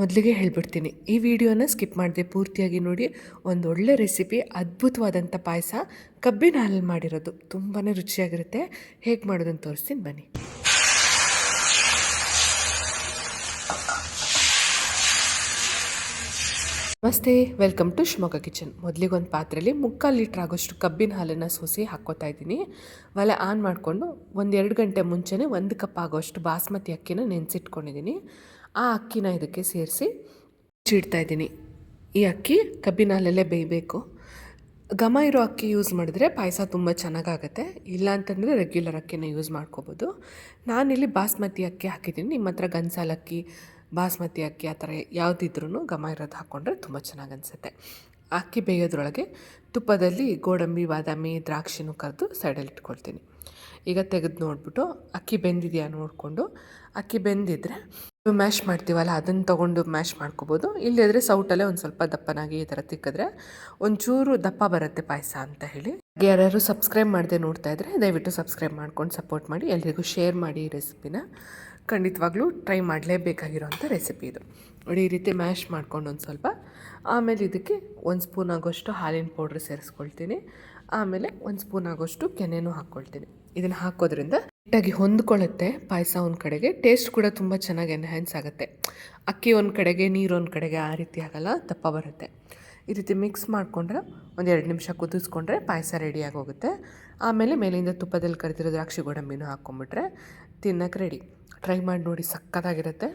ಮೊದಲಿಗೆ ಹೇಳ್ಬಿಡ್ತೀನಿ. ಈ ವಿಡಿಯೋನ ಸ್ಕಿಪ್ ಮಾಡದೆ ಪೂರ್ತಿಯಾಗಿ ನೋಡಿ. ಒಂದು ಒಳ್ಳೆ ರೆಸಿಪಿ ಅದ್ಭುತವಾದಂಥ ಪಾಯಸ ಕಬ್ಬಿನ ಹಾಲಲ್ಲಿ ಮಾಡಿರೋದು. ತುಂಬಾ ರುಚಿಯಾಗಿರುತ್ತೆ. ಹೇಗೆ ಮಾಡೋದನ್ನು ತೋರಿಸ್ತೀನಿ ಬನ್ನಿ. ನಮಸ್ತೆ, ವೆಲ್ಕಮ್ ಟು ಶಿವಮೊಗ್ಗ ಕಿಚನ್. ಮೊದಲಿಗೆ ಒಂದು ಪಾತ್ರೆಯಲ್ಲಿ ಮುಕ್ಕಾಲು ಲೀಟ್ರ್ ಆಗೋಷ್ಟು ಕಬ್ಬಿನ ಹಾಲನ್ನು ಸೋಸಿ ಹಾಕ್ಕೋತಾ ಇದ್ದೀನಿ. ಒಲೆ ಆನ್ ಮಾಡಿಕೊಂಡು ಒಂದು ಎರಡು ಗಂಟೆ ಮುಂಚೆನೇ ಒಂದು ಕಪ್ ಆಗೋಷ್ಟು ಬಾಸ್ಮತಿ ಅಕ್ಕಿನ ನೆನೆಸಿಟ್ಕೊಂಡಿದ್ದೀನಿ. ಆ ಅಕ್ಕಿನ ಇದಕ್ಕೆ ಸೇರಿಸಿ ಇದ್ದೀನಿ. ಈ ಅಕ್ಕಿ ಕಬ್ಬಿನ ಬೇಯಬೇಕು. ಘಮ ಇರೋ ಅಕ್ಕಿ ಯೂಸ್ ಮಾಡಿದ್ರೆ ಪಾಯಸ ತುಂಬ ಚೆನ್ನಾಗಾಗತ್ತೆ. ಇಲ್ಲ ಅಂತಂದರೆ ರೆಗ್ಯುಲರ್ ಅಕ್ಕಿನ ಯೂಸ್ ಮಾಡ್ಕೋಬೋದು. ನಾನಿಲ್ಲಿ ಬಾಸ್ಮತಿ ಅಕ್ಕಿ ಹಾಕಿದ್ದೀನಿ. ನಿಮ್ಮ ಹತ್ರ ಗನ್ಸಾಲ್ ಅಕ್ಕಿ, ಬಾಸ್ಮತಿ ಅಕ್ಕಿ ಆ ಥರ ಯಾವುದಿದ್ರೂ ಘಮ ಇರೋದು ಹಾಕ್ಕೊಂಡ್ರೆ ತುಂಬ ಚೆನ್ನಾಗಿ ಅನಿಸುತ್ತೆ. ಅಕ್ಕಿ ಬೇಯೋದ್ರೊಳಗೆ ತುಪ್ಪದಲ್ಲಿ ಗೋಡಂಬಿ, ಬಾದಾಮಿ, ದ್ರಾಕ್ಷಿನೂ ಕರೆದು ಸೈಡಲ್ಲಿ ಇಟ್ಕೊಳ್ತೀನಿ. ಈಗ ತೆಗೆದು ನೋಡಿಬಿಟ್ಟು ಅಕ್ಕಿ ಬೆಂದಿದೆಯಾ ನೋಡಿಕೊಂಡು, ಅಕ್ಕಿ ಬೆಂದಿದ್ರೆ ಮ್ಯಾಶ್ ಮಾಡ್ತೀವಲ್ಲ, ಅದನ್ನು ತೊಗೊಂಡು ಮ್ಯಾಶ್ ಮಾಡ್ಕೋಬೋದು. ಇಲ್ಲದಿದ್ರೆ ಸೌಟಲ್ಲೇ ಒಂದು ಸ್ವಲ್ಪ ದಪ್ಪನಾಗಿ ಈ ಥರ ತಿಕ್ಕಿದ್ರೆ ಒಂಚೂರು ದಪ್ಪ ಬರುತ್ತೆ ಪಾಯಸ ಅಂತ ಹೇಳಿ. ಯಾರ್ಯಾರು ಸಬ್ಸ್ಕ್ರೈಬ್ ಮಾಡದೆ ನೋಡ್ತಾ ಇದ್ರೆ ದಯವಿಟ್ಟು ಸಬ್ಸ್ಕ್ರೈಬ್ ಮಾಡ್ಕೊಂಡು ಸಪೋರ್ಟ್ ಮಾಡಿ, ಎಲ್ರಿಗೂ ಶೇರ್ ಮಾಡಿ ಈ ರೆಸಿಪಿನ ಖಂಡಿತವಾಗ್ಲೂ ಟ್ರೈ ಮಾಡಲೇಬೇಕಾಗಿರೋಂಥ ರೆಸಿಪಿ ಇದು. ನೋಡಿ, ಈ ರೀತಿ ಮ್ಯಾಶ್ ಮಾಡ್ಕೊಂಡು ಒಂದು ಸ್ವಲ್ಪ. ಆಮೇಲೆ ಇದಕ್ಕೆ ಒಂದು ಸ್ಪೂನ್ ಆಗೋಷ್ಟು ಹಾಲಿನ ಪೌಡ್ರ್ ಸೇರಿಸ್ಕೊಳ್ತೀನಿ. ಆಮೇಲೆ ಒಂದು ಸ್ಪೂನ್ ಆಗೋಷ್ಟು ಕೆನೆನೂ ಹಾಕ್ಕೊಳ್ತೀನಿ. ಇದನ್ನು ಹಾಕೋದ್ರಿಂದ ನೀಟಾಗಿ ಹೊಂದ್ಕೊಳ್ಳುತ್ತೆ ಪಾಯಸ ಒಂದು ಕಡೆಗೆ. ಟೇಸ್ಟ್ ಕೂಡ ತುಂಬ ಚೆನ್ನಾಗಿ ಎನ್ಹ್ಯಾನ್ಸ್ ಆಗುತ್ತೆ. ಅಕ್ಕಿ ಒಂದು ಕಡೆಗೆ, ನೀರು ಒಂದು ಕಡೆಗೆ ಆ ರೀತಿ ಆಗಲ್ಲ, ದಪ್ಪ ಬರುತ್ತೆ. ಈ ರೀತಿ ಮಿಕ್ಸ್ ಮಾಡಿಕೊಂಡ್ರೆ ಒಂದು ಎರಡು ನಿಮಿಷ ಕುದಿಸ್ಕೊಂಡ್ರೆ ಪಾಯಸ ರೆಡಿಯಾಗಿ ಹೋಗುತ್ತೆ ಆಮೇಲೆ ಮೇಲಿಂದ ತುಪ್ಪದಲ್ಲಿ ಕರಿತಿರೋ ದ್ರಾಕ್ಷಿ ಗೋಡಂಬಿನೂ ಹಾಕ್ಕೊಂಬಿಟ್ರೆ ತಿನ್ನಕ್ಕೆ ರೆಡಿ ಟ್ರೈ ಮಾಡಿ ನೋಡಿ, ಸಕ್ಕತ್ತಾಗಿರುತ್ತೆ.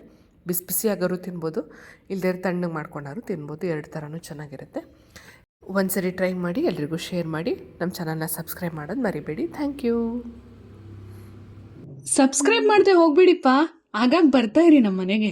ಬಿಸಿ ಬಿಸಿಯಾಗಾರು ತಿನ್ಬೋದು ಇಲ್ಲದೇ ತಣ್ಣಗೆ ಮಾಡ್ಕೊಂಡಾರು ತಿನ್ಬೋದು, ಎರಡು ಥರನೂ ಚೆನ್ನಾಗಿರುತ್ತೆ. ಒಂದು ಸರಿ ಟ್ರೈ ಮಾಡಿ, ಎಲ್ರಿಗೂ ಶೇರ್ ಮಾಡಿ ನಮ್ಮ ಚಾನಲ್ನ ಸಬ್ಸ್ಕ್ರೈಬ್ ಮಾಡೋದು ಮರಿಬೇಡಿ. ಥ್ಯಾಂಕ್ ಯು ಸಬ್ಸ್ಕ್ರೈಬ್ ಮಾಡದೆ ಹೋಗ್ಬಿಡಿಪ್ಪ. ಆಗಾಗ ಬರ್ತಾ ಇರಿ ನಮ್ಮ ಮನೆಗೆ.